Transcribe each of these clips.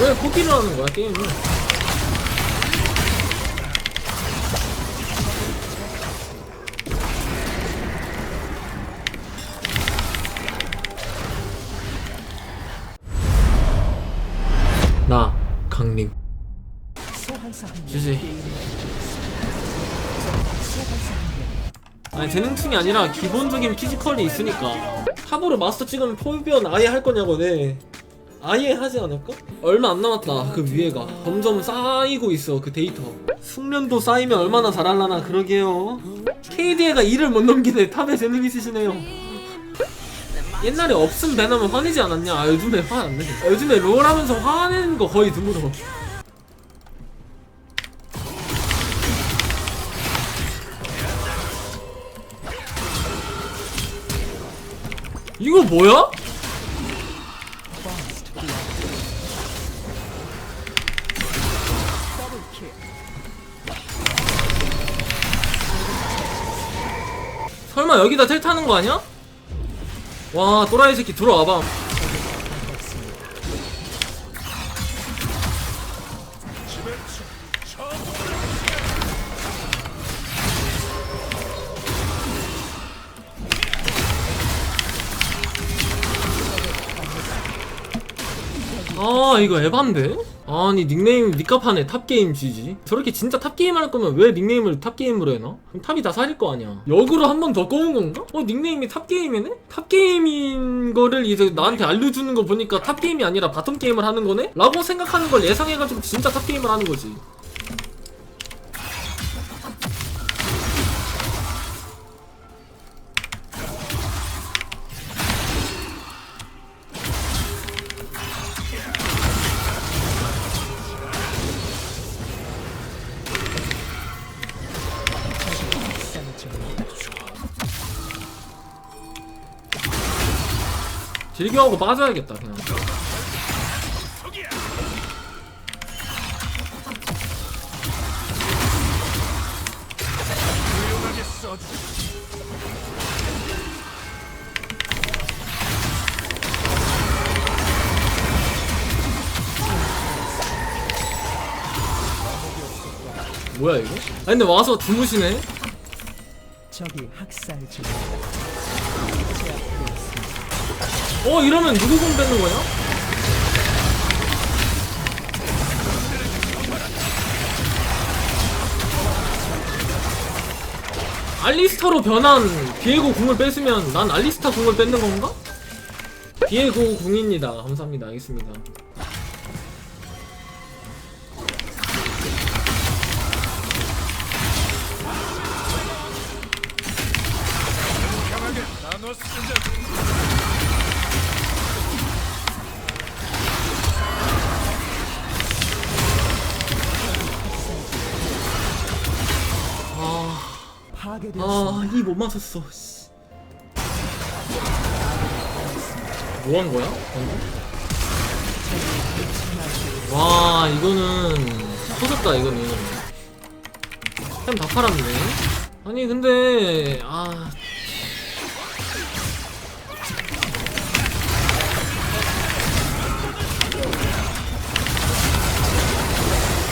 왜 코끼를 하는 거야 게임을? 나 강림. 주지. 아니 재능충이 아니라 기본적인 피지컬이 있으니까. 탑으로 마스터 찍으면 포비언 아예 할 거냐고 네 아예 하지 않을까? 얼마 안 남았다. 그 위에가. 점점 쌓이고 있어 그 데이터. 숙련도 쌓이면 얼마나 잘할라나 그러게요. KDA가 일을 못 넘기네. 탑에 재능 있으시네요. 옛날에 없음 배나면 화내지 않았냐? 아, 요즘에 화 안 내네. 아, 요즘에 롤 하면서 화내는 거 거의 드물어. 이거 뭐야? 설마 여기다 텔 타는 거 아니야? 와 또라이 새끼 들어와봐 아 이거 에반데? 아니 닉네임 니값하네 탑게임 G지 저렇게 진짜 탑게임 할 거면 왜 닉네임을 탑게임으로 해놔? 그럼 탑이 다 살일 거 아니야 역으로 한 번 더 꺼온 건가? 어 닉네임이 탑게임이네? 탑게임인 거를 이제 나한테 알려주는 거 보니까 탑게임이 아니라 바텀 게임을 하는 거네? 라고 생각하는 걸 예상해가지고 진짜 탑게임을 하는 거지 즐겨하고 빠져야겠다 그냥 뭐야 이거? 아 근데 와서 주무시네? 적이 학살 중. 어 이러면 누구 공 뺏는 거냐? 알리스타로 변한 비에고 궁을 뺏으면 난 알리스타 궁을 뺏는 건가? 비에고 궁입니다. 감사합니다. 알겠습니다. 파괴되었습니다. 아, 이 못 맞췄어. 씨. 뭐 한 거야? 방금? 와, 이거는 터졌다, 이거는. 템다 팔았네. 아니, 근데, 아.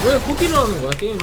왜 코끼를 하는 거야, 게임을?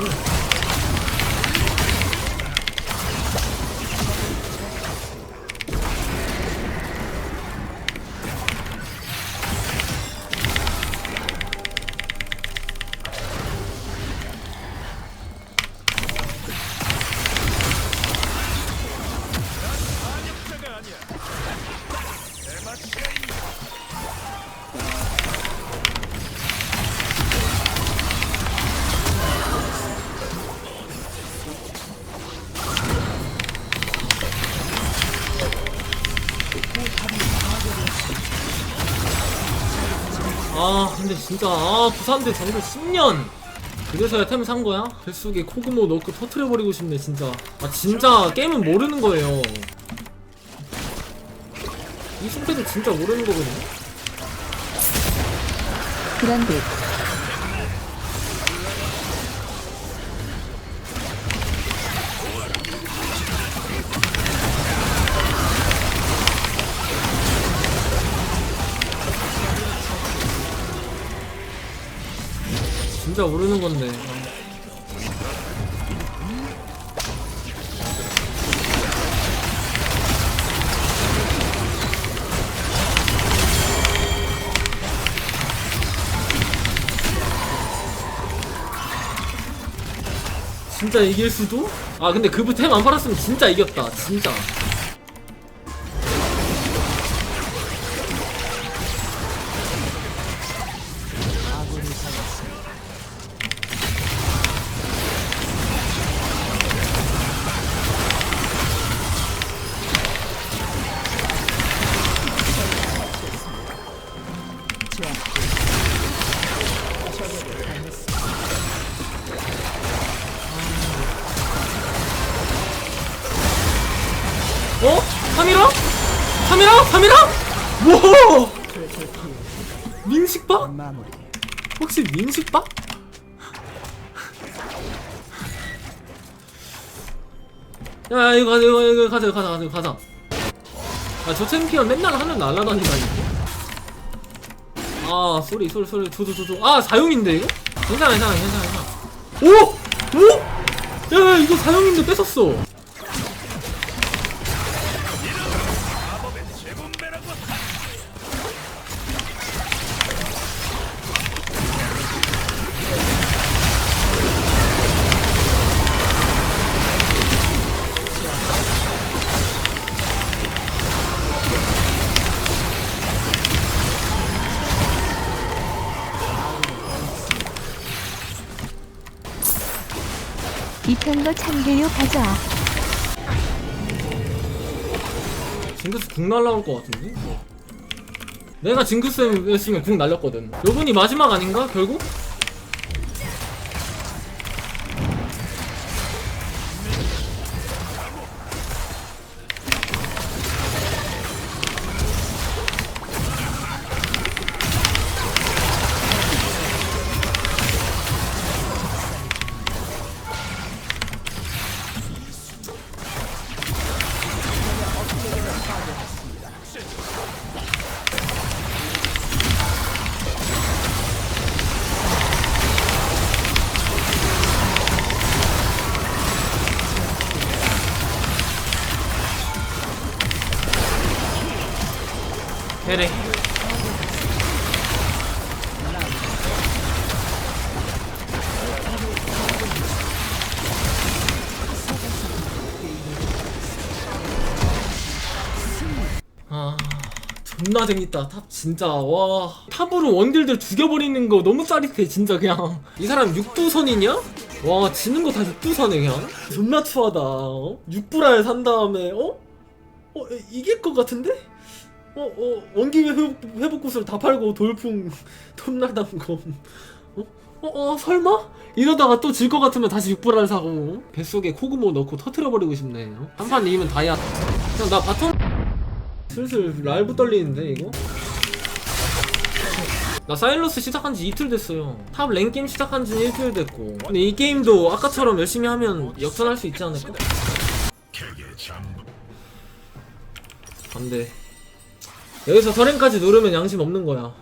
근데 진짜 아 부산대 정글 10년. 그래서야 템 산 거야? 뱃속에 코그모 넣고 터트려버리고 싶네 진짜. 아 진짜 게임은 모르는 거예요. 이 승패도 진짜 모르는 거거든요? 그런 듯 진짜 모르는 건데. 진짜 이길 수도? 아 근데 그부 템 안 팔았으면 진짜 이겼다 진짜 어? 3이라? 3이라? 3이라? 와! 마무리. 혹시 민식박? 야 이거 가자 이거, 이거 가자 가자 가자 가자 아저 챔피언 맨날 하늘 날라다니다니까 아 소리 소리 소리 조조조조 아 사용인데 이거? 괜찮아 괜찮아 괜찮아 괜찮아 오! 오! 야, 야 이거 사용인데 뺏었어 참교육 가져와. 징크스 궁 날라올 것 같은데? 내가 징크스였으면 궁 날렸거든 요분이 마지막 아닌가 결국? 그래 아 존나 재밌다 탑 진짜 와 탑으로 원딜들 죽여버리는 거 너무 짜릿해 진짜 그냥 이 사람 육두선이냐? 와 지는 거 다 육두선에 그냥 존나 추하다 어? 육불알 산 다음에 어? 어 에, 이길 것 같은데? 어, 어, 원기 회복, 회복 구슬 다 팔고 돌풍 톱나담검 어? 어, 어, 설마? 이러다가 또 질 것 같으면 다시 육불알 사고 뱃속에 코그모 넣고 터트려버리고 싶네 어? 한판 이기면 다이아 그냥 나 바텀 슬슬 라이브 떨리는데 이거? 나 사일러스 시작한 지 이틀 됐어요 탑 랭 게임 시작한 지 일주일 됐고 근데 이 게임도 아까처럼 열심히 하면 역전할 수 있지 않을까? 안 돼 여기서 서랭까지 누르면 양심 없는 거야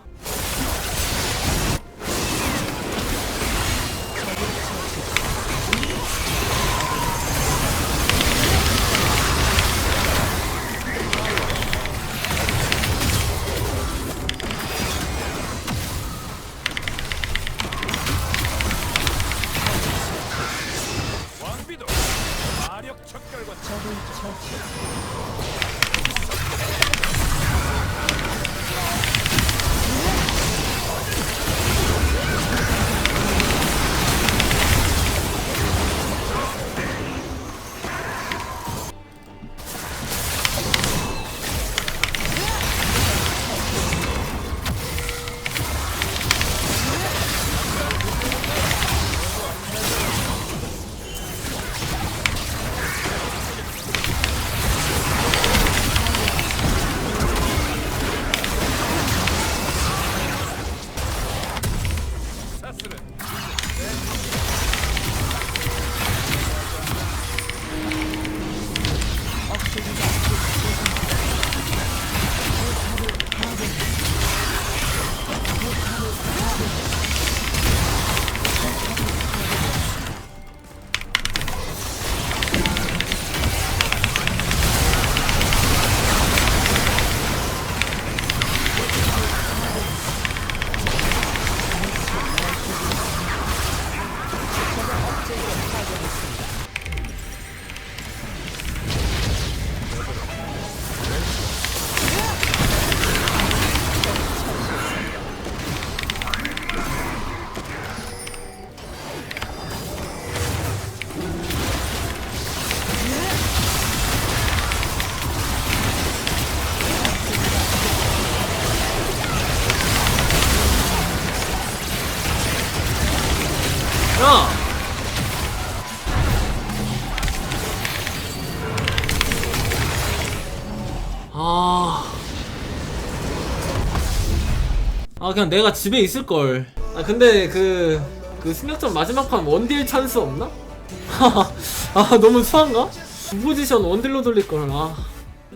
아 그냥 내가 집에 있을걸 아 근데 그... 그 승격전 마지막 판 원딜 찬스 없나? 아 너무 수한가? 두 포지션 원딜로 돌릴걸 아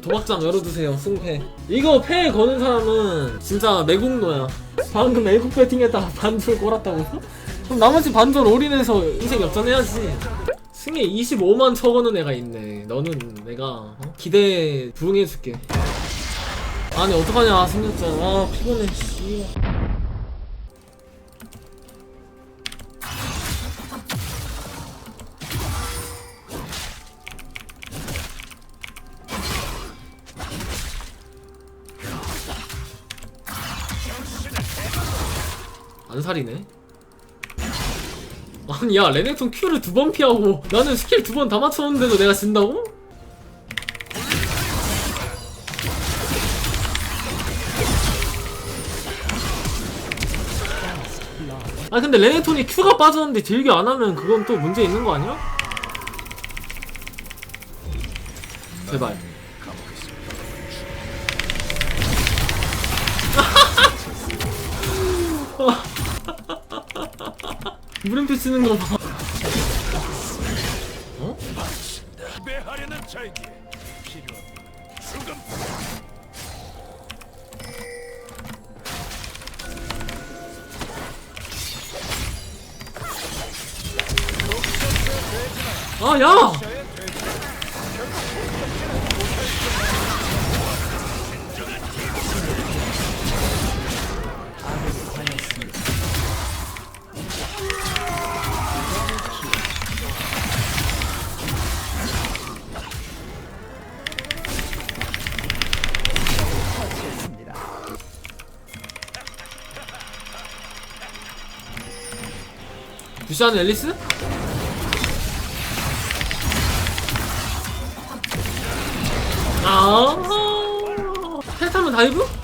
도박장 열어두세요 승패 이거 패 거는 사람은 진짜 매국노야 방금 애국 배팅에다가 반절 꼬랐다고? 그럼 나머지 반절 올인해서 인생 역전해야지 승에 25만 쳐거는 애가 있네 너는 내가 어? 기대에 부응해줄게 아니 어떡하냐 승격전 아 피곤해 씨. 안살이네 아니 야 레넥톤 Q를 두 번 피하고 나는 스킬 두 번 다 맞췄는데도 내가 진다고? 아 근데 레넥톤이 Q가 빠졌는데 딜교 안 하면 그건 또 문제 있는 거 아니야? 제발 물음표 쓰는 거 봐. 어? 아, 야! 부시안 앨리스? 아, 헬타면 다이브?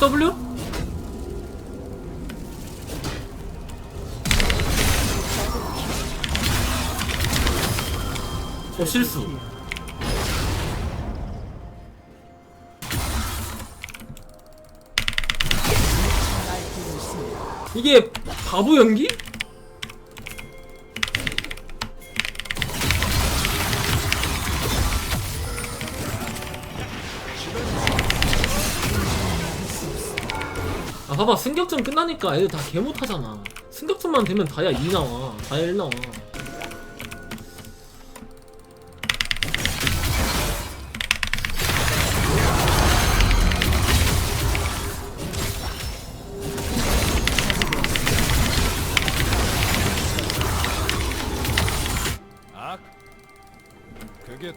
W? 어 실수 이게 바보 연기? 봐봐 승격전 끝나니까 애들 다 개 못하잖아. 승격전만 되면 다야 2 나와 다야 1 나와.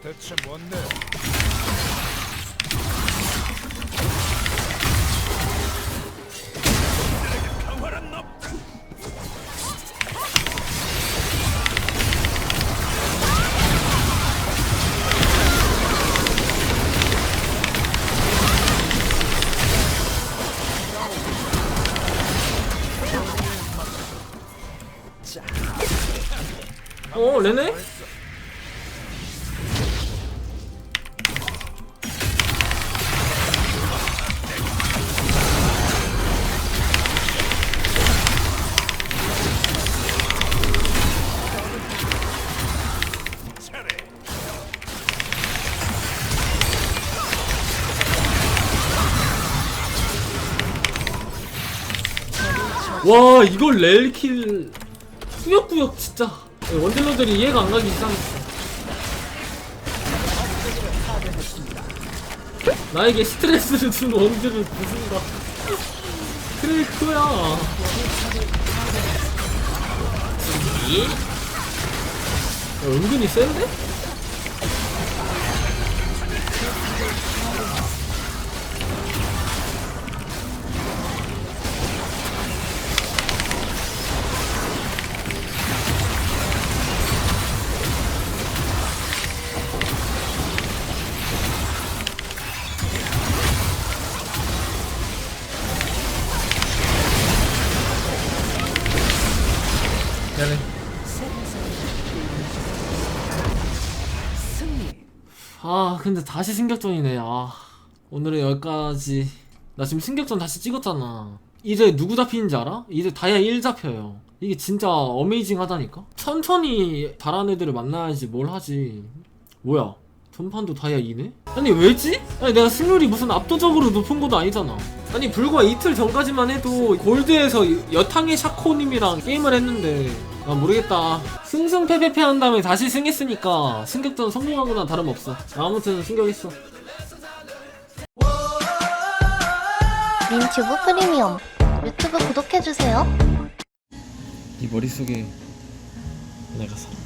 대체 뭔데? 와 이걸 렐킬. 꾸역꾸역 진짜. 원딜러들이 이해가 안 가기 시작했어. 나에게 스트레스를 준 원딜은 누군가 크레이크야 은근히 센데? 미안해. 아 근데 다시 승격전이네 아 오늘은 여기까지 나 지금 승격전 다시 찍었잖아 이제 누구 잡히는지 알아? 이제 다이아 1 잡혀요 이게 진짜 어메이징 하다니까 천천히 다른 애들을 만나야지 뭘 하지 뭐야 전판도 다이아 2네? 아니 왜지? 아니 내가 승률이 무슨 압도적으로 높은 것도 아니잖아 아니 불과 이틀 전까지만 해도 골드에서 여탕의 샤코님이랑 게임을 했는데 아 모르겠다. 승승패패패 한 다음에 다시 승했으니까 승격전 성공한 거나 다름없어. 아무튼 승격했어. 민튜브 프리미엄 유튜브 구독해주세요. 네 머릿속에 내가 살아